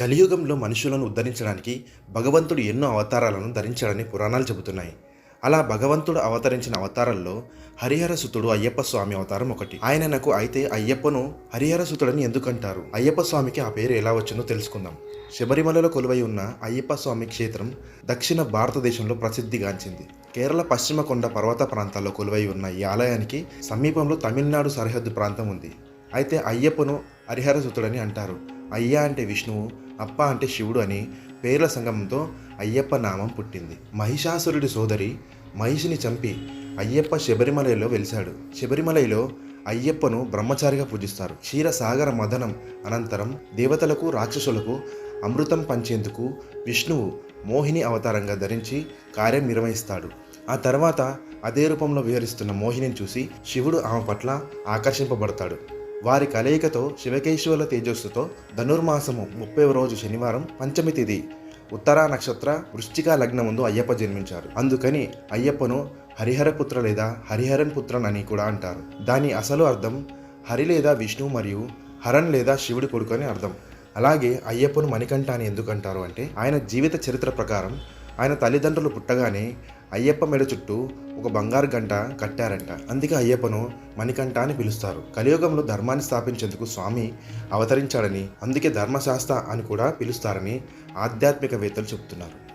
కలియుగంలో మనుషులను ఉద్ధరించడానికి భగవంతుడు ఎన్నో అవతారాలను ధరించాడని పురాణాలు చెబుతున్నాయి. అలా భగవంతుడు అవతరించిన అవతారాల్లో హరిహర సుతుడు అయ్యప్ప స్వామి అవతారం ఒకటి. ఆయనకు అయితే అయ్యప్పను హరిహర సుతుడని ఎందుకంటారు? అయ్యప్ప స్వామికి ఆ పేరు ఎలా వచ్చిందో తెలుసుకుందాం. శబరిమలలో కొలువై ఉన్న అయ్యప్ప స్వామి క్షేత్రం దక్షిణ భారతదేశంలో ప్రసిద్ధిగాంచింది కేరళ పశ్చిమ కొండ పర్వత ప్రాంతాల్లో కొలువై ఉన్న ఈ ఆలయానికి సమీపంలో తమిళనాడు సరిహద్దు ప్రాంతం ఉంది. అయితే అయ్యప్పను హరిహర సుతుడని అంటారు. అయ్య అంటే విష్ణువు అప్ప అంటే శివుడు అని పేర్ల సంగమంతో అయ్యప్ప నామం పుట్టింది. మహిషాసురుడి సోదరి మహిషిని చంపి అయ్యప్ప శబరిమలలో వెలిశాడు. శబరిమలలో అయ్యప్పను బ్రహ్మచారిగా పూజిస్తారు. క్షీరసాగర మదనం అనంతరం దేవతలకు రాక్షసులకు అమృతం పంచేందుకు విష్ణువు మోహిని అవతారంగా ధరించి కార్యం నిర్వహిస్తాడు. ఆ తర్వాత అదే రూపంలో విహరిస్తున్న మోహిని చూసి శివుడు ఆమె పట్ల ఆకర్షింపబడతాడు. వారి కలయికతో శివకేశ్వరుల తేజస్సుతో ధనుర్మాసము ముప్పై రోజు శనివారం పంచమి తిథి ఉత్తరా నక్షత్ర వృశ్చిక లగ్నముందు అయ్యప్ప జన్మించారు. అందుకని అయ్యప్పను హరిహరపుత్ర లేదా హరిహరన్ పుత్రన్ అని కూడా అంటారు. దాని అసలు అర్థం హరి లేదా విష్ణు మరియు హరన్ లేదా శివుడి కొడుకు అని అర్థం. అలాగే అయ్యప్పను మణికంఠ అని ఎందుకంటారు అంటే ఆయన జీవిత చరిత్ర ప్రకారం ఆయన తల్లిదండ్రులు పుట్టగానే అయ్యప్ప మెడ చుట్టూ ఒక బంగారు గంట కట్టారంట. అందుకే అయ్యప్పను మణికంఠ అని పిలుస్తారు. కలియుగంలో ధర్మాన్ని స్థాపించేందుకు స్వామి అవతరించాడని అందుకే ధర్మశాస్త్ర అని కూడా పిలుస్తారని ఆధ్యాత్మికవేత్తలు చెబుతున్నారు.